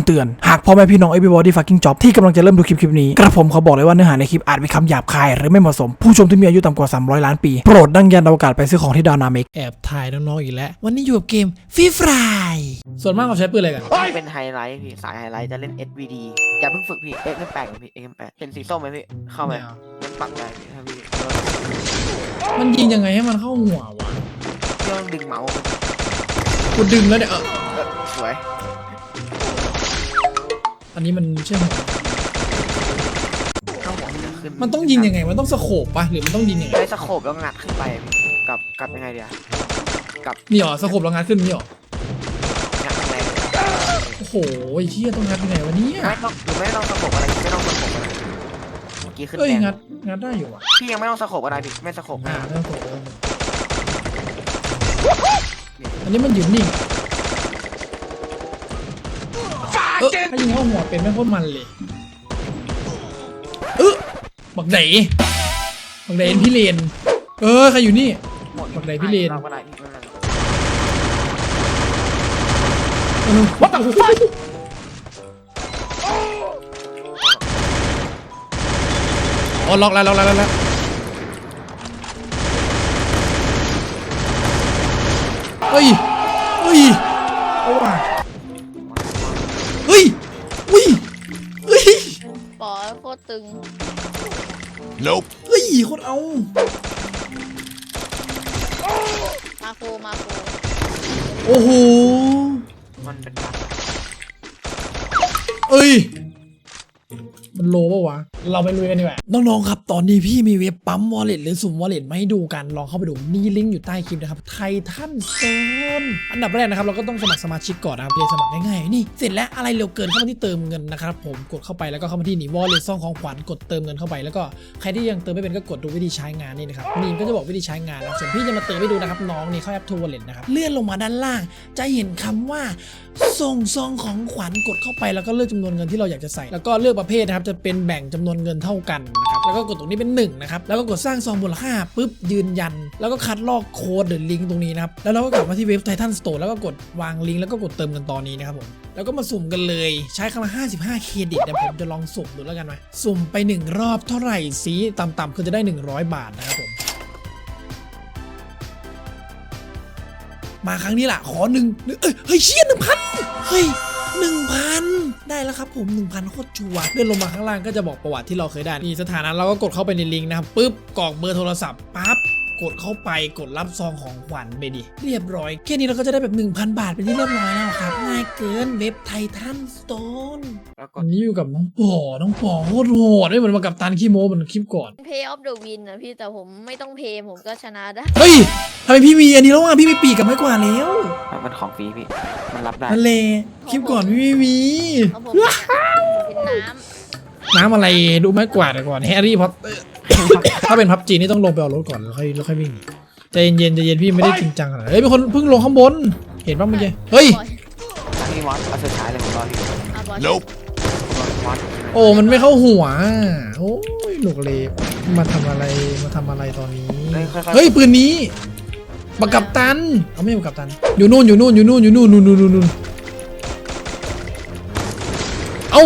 ำเตือน หากพ่อแม่พี่น้อง everybody fucking job ที่กำลังจะเริ่มดูคลิปคลิปนี้กระผมขอบอกเลยว่าเนื้อหาในคลิปอาจมีคำหยาบคายหรือไม่เหมาะสม ผู้ชมที่มีอายุต่ำกว่า 300 ล้านปี โปรดดังยันอวกาศไปซื้อของที่ดาวนาเมกแอบถ่ายน้องๆอีกแล้ว วันนี้อยู่กับเกมฟรีฟรายส่วนมากเราใช้ปืนอะไรกันที่เป็นไฮไลท์พี่สายไฮไลท์จะเล่น SVD อย่าเพิ่งฝึกพี่ X แปลกพี่ X แปลกเห็นสีส้มไหมพี่เข้าไหมมันปักได้พี่ถ้าพี่มันยิงยังไงให้มันเข้าหัววะเครื่องดึงเมาส์กูดึงแล้วเนี่ยเออเออสวย อันนี้มันใช่หัวเข้าหัวมันจะขึ้นมันต้องยิงยังไง มันต้องสโคปปะหรือมันต้องยิงยังไงใช้สโคปแล้วงัดขึ้นไปพี่กับกับยังไงเดียวกับนี่หรอสโคปเรางัดขึ้นนี่หรองัดแรงโอ้โหไอ้เชี่ยต้องงัดยังไงวะเนี่ยไม่ต้องหรือไม่ต้องสโคปอะไรไม่ต้องสโคปอะไรเมื่อกี้ขึ้นเอ้ยแดงงัดงัดได้อยู่อะพี่ยังไม่ต้องสโคปอะไรพี่ไม่สโคปอ่าไม่ต้องสโคปอันนี้มันยืนนิ่ง เออถ้ายิงเข้าหัวเป็นไม่โคตรมันเลยเออบักไหนบักไหนพี่เลน เออใครอยู่นี่หมดบักไหนพี่เลนเราก็ได้พี่ไม่เป็นไรเออ What the fuck อ๋อล็อกแล้วล็อกแล้วล็อกแล้วเฮ้ยเฮ้ยเอา ตรตึงเฮ้ยโคตรเอา มาโคมาโคโอ้โห มันเป็นบั๊กเอ้ย มันโลปะวะเราไปลุยกันดีกว่า น้องๆ ครับ ตอนนี้พี่มีเว็บปั๊มวอลเล็ตหรือสุ่มวอลเล็ตมาให้ดูกัน ลองเข้าไปดู มีลิงก์อยู่ใต้คลิปนะครับ ไททันโซน อันดับแรกนะครับ เราก็ต้องสมัครสมาชิกก่อนนะครับเรียนสมัครง่ายๆ นี่ เสร็จแล้วอะไรเร็วเกินเข้ามาที่เติมเงินนะครับ ผม กดเข้าไปแล้วก็เข้ามาที่นี่วอลเล็ตซ่องของขวัญ กดเติมเงินเข้าไป แล้วก็ใครที่ยังเติมไม่เป็นก็กดดูวิธีใช้งานนี่นะครับมีนก็จะบอกวิธีใช้งานนะส่วนพี่จะมาเติมให้ดูนะครับน้องนี่เข้าแอปทูวอลเล็ตนะครับ เลื่อนลงมาด้านล่าง จะเห็นคำว่าส่งซองของขวัญกดเข้าไปแล้วก็เลือกจำนวนเงินที่เราอยากจะใส่ แล้วก็เลือกประเภทนะครับจะเป็นแบ่งจำนวนเงินเท่ากันนะครับแล้วก็กดตรงนี้เป็น1นะครับแล้วก็กดสร้างซองมูลค่าปุ๊บยืนยัน แล้วก็คัดลอกโค้ดหรือลิงก์ตรงนี้นะครับแล้วเราก็กลับมาที่เว็บไททันสโตร์แล้วก็กดวางลิงก์แล้วก็กดเติมเงินตอนนี้นะครับผมแล้วก็มาสุ่มกันเลยใช้ครั้งละ55 เครดิตแต่ผมจะลองสุ่มดูแล้วกันไหมสุ่มไป 1 รอบเท่าไหร่สีต่ำๆคือจะได้ 100 บาทนะครับผมมาครั้งนี้แหละขอหนึ่งเอ้ยเฮ้ยเชี่ยหนึ่งพันเฮ้ยหนึ่งพัน ครับผมหนึ่งพันโคตรชัวร์เลื่อนลงมาข้างล่างก็จะบอกประวัติที่เราเคยได้นี่สถานะเราก็กดเข้าไปในลิงก์นะครับปุ๊บกรอกเบอร์โทรศัพท์ปั๊บ กดเข้าไปกดรับซองของขวัญไปดิ เรียบร้อย แค่นี้เราก็จะได้แบบ 1,000 บาทเป็นที่เรียบร้อยแล้วครับ ง่ายเกินเว็บไททันสโตนแล้วกวัดนนี้อยู่กับน้องปอน้องปอโคตรโหดไม่เหมือนมากับตันขี้โม้เหมือนคลิปก่อน เพย์ออฟเดอะวินนะพี่แต่ผมไม่ต้องเพย์ผมก็ชนะได้ เฮ้ยทำไมพี่มีอันนี้แล้วอะพี่มีปีกกับไม้กวาดแล้วมันของฟรีพี่ มันรับได้นั่นแหละคลิปก่อนพี่ไม่มีเอาผมเนี่ยเป็นน้น้ำอะไรดูไม้กวาดก่อนแฮร์รี่พอตเตอร์ ถ้าเป็นพับจีนี่ต้องลงไปเอารถก่อนแล้วค่อยแล้วค่อยวิ่งใจเย็นๆใจเย็นพี่ไม่ได้จริงจังขนาดนั้นเฮ้ยเป็นคนเพิ่งลงข้างบน เห็นป่ะเมื่อกี้เฮ้ยบอยพี่มอสเอาสุดท้ายเลยผมรอพี่เอาบอยมอสโอ้มันไม่เข้าหัว โอ้ยหนุกเลยมาทำอะไรมาทำอะไรตอนนี้ เฮ้ยค่อยๆเฮ้ยปืนนี้บักกับตันเอาไม่ใช่บักกับตัน อยู่นู่นอยู่นู่นอยู่นู่นอยู่นู่นนู่นนู่นนู่นนู่นเอ้า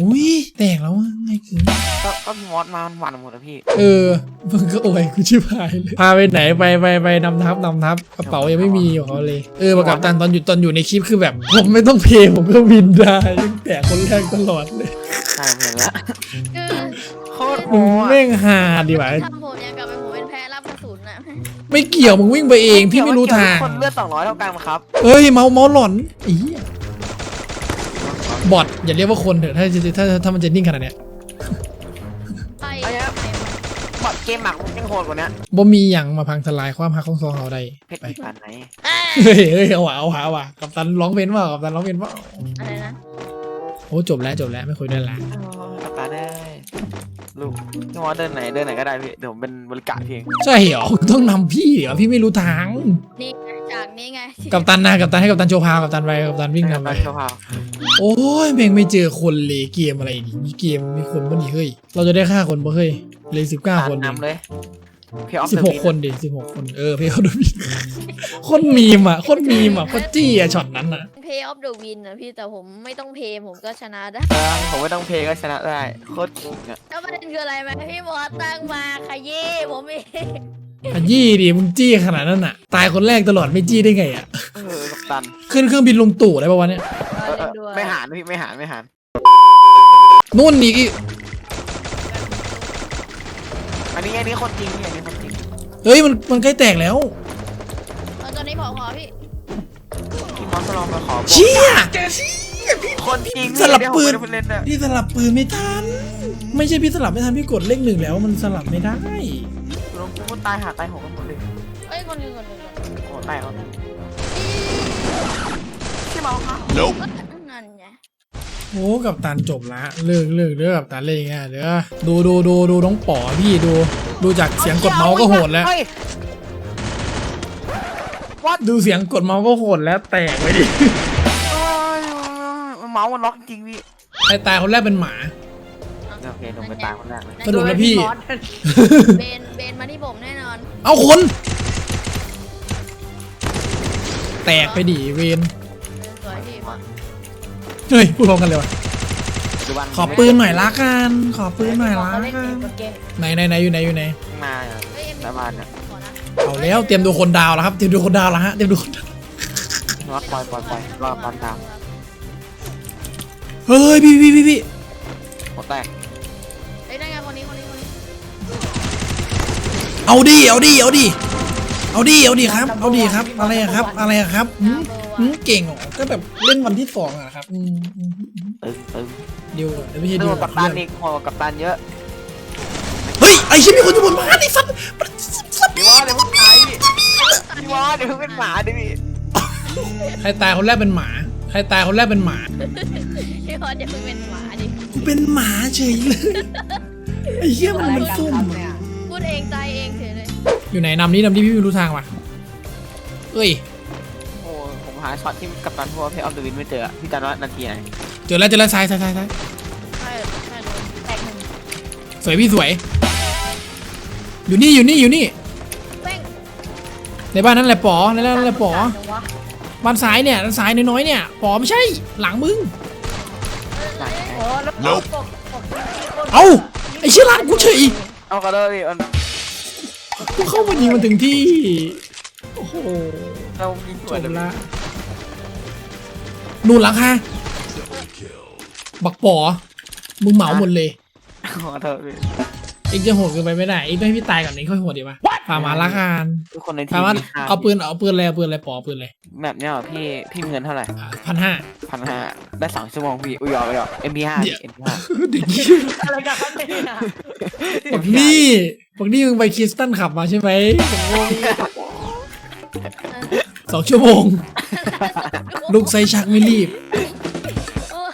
อุ้ยแตกแล้วอะไงคือก็ก็พี่มอสมามันหวานหมดแล้วพี่เออมึงก็โอ้ยกูชิบหายเลยพาไปไหนไปไปไปนำทับนำทับกระเป๋ายังไม่มีของเขาเลยเออประกับตันตอนอยู่ตอนอยู่ในคลิปคือแบบ ผมไม่ต้องเพย์ผมก็บินได้ตั้งแต่คนแรกตลอดเลยใช่ผมเห็นแล้วคือโคตรโหมึงดแม่งหาดีวะทำผมยังกลับไปผมเป็นแพ้รับกระสุนน่ะไม่เกี่ยวมึงวิ่งไปเองพี่ไม่รู้ทางคนเลือดสองร้อยเท่ากันครับเอ้ยเมาเมาหล่อนอี บอทอย่าเรียกว่าคนเถอะถ้าถ้าถ้าถ้ามันจะนิ่งขนาดเนี้ยไปเอาเนี้ยบอดเกมหมักมันยังโหดกว่านี้บ่มีอย่างมาพังทลายความหักของซองเราได้เพชรไปอีกอันไหนเฮ้ยเฮ้ยเอาว่ะเอาว่ะเอาว่ะกับตันร้องเพลงว่ากับตันร้องเพลงว่าอะไรนะโอ้จบแล้วจบแล้วไม่คุยด้วยละตัดตาได้ ลูกพี่มอสเดินไหนเดินไหนก็ได้พี่เดี๋ยวผมเป็นบริการเพียงใช่เหรอต้องนำพี่เหรอพี่ไม่รู้ทาง นี่ไงจากนี้ไงกับตันนะกับตันให้กับตันโชว์พาวกับตันไปกับตันวิ่งนำไปไปเช้าพาวโอ้ยแม่งไม่เจอคนเลยเกมอะไรนี่มีเกมมีคนบ้างดิเฮ้ย เราจะได้ฆ่าคนปะเฮ้ยเลยสิบเก้าคนเองนำเลย เพย์ออฟสิบหกคนดิสิบหกคนเออเพย์ออฟเดอะวินโคนมีมอะโคนมีมอะโคนจี้อะช็อตนั้นอะเพย์ออฟเดอะวินนะพี่แต่ผมไม่ต้องเพย์ผมก็ชนะได้ ผมไม่ต้องเพย์ก็ชนะได้โคตรเก่งอะแล้วประเด็นคืออะไรไหมพี่มอสตั้งมาขยี้ผมเองขยี้ดิมึงจี้ขนาดนั้นอะ ตายคนแรกตลอดไม่จี้ได้ไงอะเออกัปตันขึ้นเครื่องบินลงตู่ได้ปะวะเนี่ยเออเออไม่หารนะพี่ไม่หารไม่หารนู่นอีกอีกอั นนี้อันนี้คนจริงพี่อันนี้คนจริงเฮ้ยมันมันใกล้แตกแล้วเอาตอนนี้พอพอพี่พี่มอสลองมาขอบอกเชี่ยคนจริงสลับปืนเดี๋ยวผมไม่ได้เล่นอะพี่สลับปืนไม่ทันไม่ใช่พี่สลับไม่ทันพี่กดเลขหนึ่งแล้วมันสลับไม่ได้ลงกูตายหาตายหกกันหมดเลยเอ้ยคนหนึ่งคนหนึ่งคนหนึ่งโอ้ตายแล้วพี่เมาค่ะนั่นไง โอ้กับตันจบละเลิกเลิกเลิกกับตันเลยไงเด้อดูดูดูดูน้องป๋อพี่ดู ดูจากเสียงกดเมาส์ก็โหดแล้วเฮ้ยดูเสียงกดเมาส์ก็โหดแล้วแตกไปดิเอ้ยเมาส์มันล็อกจริงพี่ไอตายคนแรกเป็นหมา โอเคลงไปตายคนแรกเลยสรุปแล้วพี่ เบน เบนมาที่ผมแน่นอน เอาคน แตกไปดิเวนสวยพี่มอส เฮ้ยพูดพร้อมกันเลยวะดูวันขอปืนหน่อยละกันขอปืนหน่อยละเขาเล่นกัเกนมกับเกมไหนไหนไหนอยู่ไหนอยู่ไหนมาอะเฮ้ยเอ็มประมาณเนี่ยขอนะเอาแล้วเตรียมดูคนดาวแล้วครับเตรียมดูคนดาวแล้วฮะเตรียมดูคนดาวล็อกปล่อยปล่อยปล่อยรอตอนดาวเฮ้ยพี่พี่พี่พี่หัวแตกเฮ้ยได้ไงคนนี้คนนี้คนนี้เอาดิเอาดิเอาดิเอาดิเอาดิครับ เอาดิครับอะไรอะครับอะไรอะครับหืม หืมเก่งเหรอก็แบบเล่นวันที่สองอะครับอืมอืมอืมตึงตึงเดี๋ยวเดี๋ยวไม่ใช่ดูเดี๋ยวกับตันอีกหัวกับตันเยอะเฮ้ยไอ้ชิ้นมีคนอยู่บนบ้านไอ้สัตว์มันสัตว์พี่วอเดี๋ยวเพิ่งตายพี่พี่วอเดี๋ยวเพิ่งเป็นหมาดิพี่ใครตายคนแรกเป็นหมาใครตายคนแรกเป็นหมาพี่มอสจะเพิ่งเป็นหมาดิกูเป็นหมาเฉยเลยไอ้เหี้ยมันมันซุ่มครับอะเนี่ยพูดเองใจเองเฉยเลยอยู่ไหนนำนี้นำนี้พี่ไม่รู้ทางว่ะเอ้ยโอ้ ผมหาช็อตที่กับตันพัวเพย์ออฟเดอะวินไม่เจอพี่ตันว่านาทีไหนเจอแล้วเจอแล้วซ้ายซ้ายซ้ายซ้ายใช่ใช่เลยแตกหนึ่งสวยพี่สวย อยู่นี่อยู่นี่อยู่นี่แป้งในบ้านนั่นแหละป๋อในบ้านนั่นแหละป๋อจังวะบ้านซ้ายเนี่ยด้านซ้ายน้อยๆเนี่ยป๋อไม่ใช่หลังมึง ไหนโอ้แล้วปกปกปกที่โคตรเอ้าไอ้เชี่ยร้านกูเฉยเอาก็เลยมันกูเข้ามายิงมันถึงที่ โอ้โหเรายิงจหัวบเลยละ นู่นหลังค่ะบักป๋อมึงเหมาหมดเลยขอโทษพี่เองจะโหดเกินไปไม่ได้เองต้องให้พี่ตายก่อนเองค่อยโหดดีป่ะพามาละกันทุกคนในทีพามมามีค่าเอาปืนเอาปืนอะไรเอาปืนอะไรป๋อปืนอะไรแบบเนี้ยเหรอพี่พี่มีเงินเท่าไหร่พันห้าพันห้าได้สองชั่วโมงพี่อุ้ยยอมไปยอม MP5 เดี๋ยว MP5 เด็กนี่อะไรกันครับเนี่ยบักนี่บักนี่มึงไปคริสตันขับมาใช่ไหม สองชั่วโมง ลูกไซชักไม่รีบ โอ้ย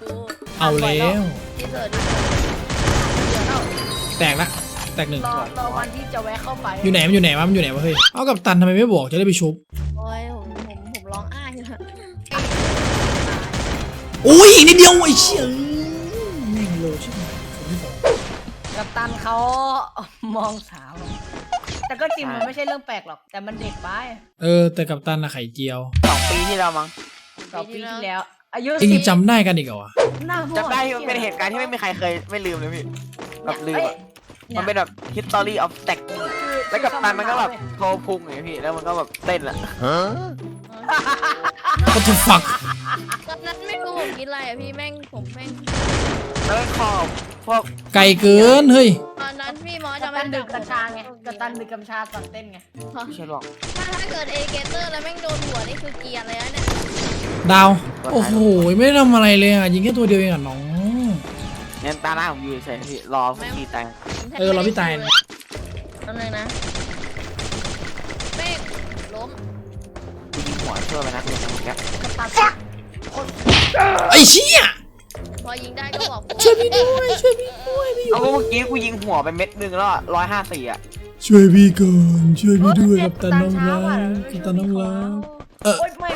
กูเอาแล้ว ที่เสิร์ชดิเดี๋ยวเราแตกละแตกหนึ่งรอรอวันที่จะแวะเข้าไปอยู่ไหนมันอยู่ไหนวะมันอยู่ไหนวะเฮ้ยเอากับตันทำไมไม่บอกจะได้ไปชุบโอ้ยผมผมผมร้องอ้ายอยู่นะโอ้ยอีกนิดเดียวไอ้เชี่ยแม่งโลใช่ไหมคนที่สองกับตันเขามองสาว แต่ก็จริงมันไม่ใช่เรื่องแปลกหรอก แต่มันเด็กไปเออ แต่กับตันอะไข่เจียวสองปีที่แล้วมั้งสองปีที่แล้ว อายุเองสิบจำได้กันอีกเหรอวะหน้ามั่วจำได้มันเป็นเหตุการณ์ที่ไม่มีใครเคยไม่ลืมเลยพี่แบบลืมอ้ยอะมันเป็นแบบ history of tech แล้วกับตันมันก็แบบโทรพุงอย่างเงี้ยพี่ แล้วมันก็แบบเต้นอะก็ถูกฝักตอนนั้นไม่รู้ผมกินอะไรอะพี่แม่งผมแม่งแล้วก็คอ พวกไก่เกินเฮ้ยตอนนั้นพี่มอสกัจะบไม่ตันดึกกัญชาไงกับตันดึกกัญชาตอนเต้นไงไม่ใช่หรอกถ้าถ้าเกิดเอเกเตอร์แล้วแม่งโดนหัวนี่คือเกรียร์เลยนะเนี่ยดาวโอ้โหไม่ได้ทำอะไรเลยอะยิงแค่ตัวเดียวเองอะน้อง งั้นตาหน้าผมอยู่เฉยๆพี่รอพวกพี่แต่งผมแทบเออเราพี่ตายไม่ได้ดูเลยแป๊บนึงนะแม่งล้มกูยิงหัวเชื่อไปนะเดี๋ยวจะหมดแก๊ปกับตันไอ้เชี่ย พอยิงได้ก็บอกช่วยพี่ด้วยช่วยพี่ด้วยพี่เอาก็เมื่อกี้กูยิงหัวไปเม็ดนึงแล้วร้อยห้าสี่อะช่วยพี่ก่อนช่วยพี่ด้วยกับตันน้องรักกับตันน้องรักเออโอ๊ยไม่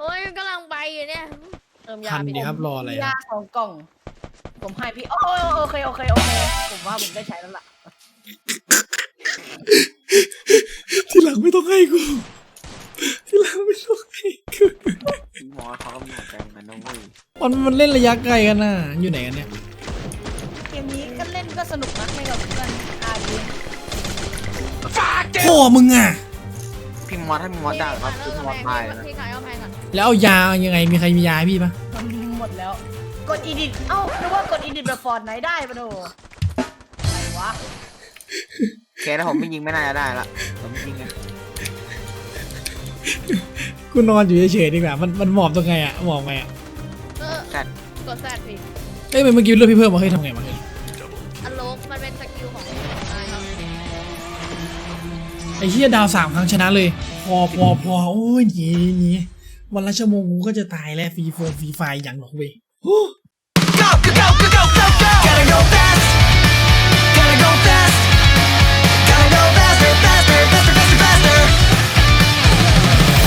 โอ้ยกำลังไปอยู่เนี่ยเติมยาทันไปดีครับรออะไรยาอะสองกล่อง ผมให้พี่ โอ้ยโอเคโอเคโอเค ผมว่าผมได้ใช้แล้วล่ะหลังไม่ต้องให้กูทีหลังไม่ต้องให้กูพี่ มอสเขาก็มีหัวใจเหมือนกันนะเว้ยมันมันเล่นระยะไกลกันน่ะ อยู่ไหนกันเนี่ย เกมนี้ก็เล่นก็สนุกนะไม่กับเพื่อนอาดีพ่อมึงอะ พี่มอสถ้าพี่มอสด่าเขาคือพี่มอสตายเลยนะพี่ขายเอาแพงก่อนแล้วเอายายังไง มีใครมียาให้พี่ปะมันหมดแล้ว กดอีดิทเอ้านึกว่ากดอีดิทแบบฟอร์ดไหนได้ปะโดอะไรวะแค่ถ้าผมไม่ยิงไม่น่าจะได้ละผมยิงไง กูนอนอยู่เฉยๆดีกว่า มันมันหมอบตรงไงอะหมอบไงอะเออแต่กดแซดพี่เอ้ยเมื่อกี้เลือดพี่เพิ่มมาเฮ้ยทำไงมาเฮ้ยอันโลกมันเป็นสกิลของนายครับไอ้เฮียดาวสามครั้งชนะเลย พอพอพอโอ้ยหนีหนีวันละชั่วโมงกูก็จะตายแล้วฟรีโฟนฟรีไฟอย่างหรอกเว้ยโอ้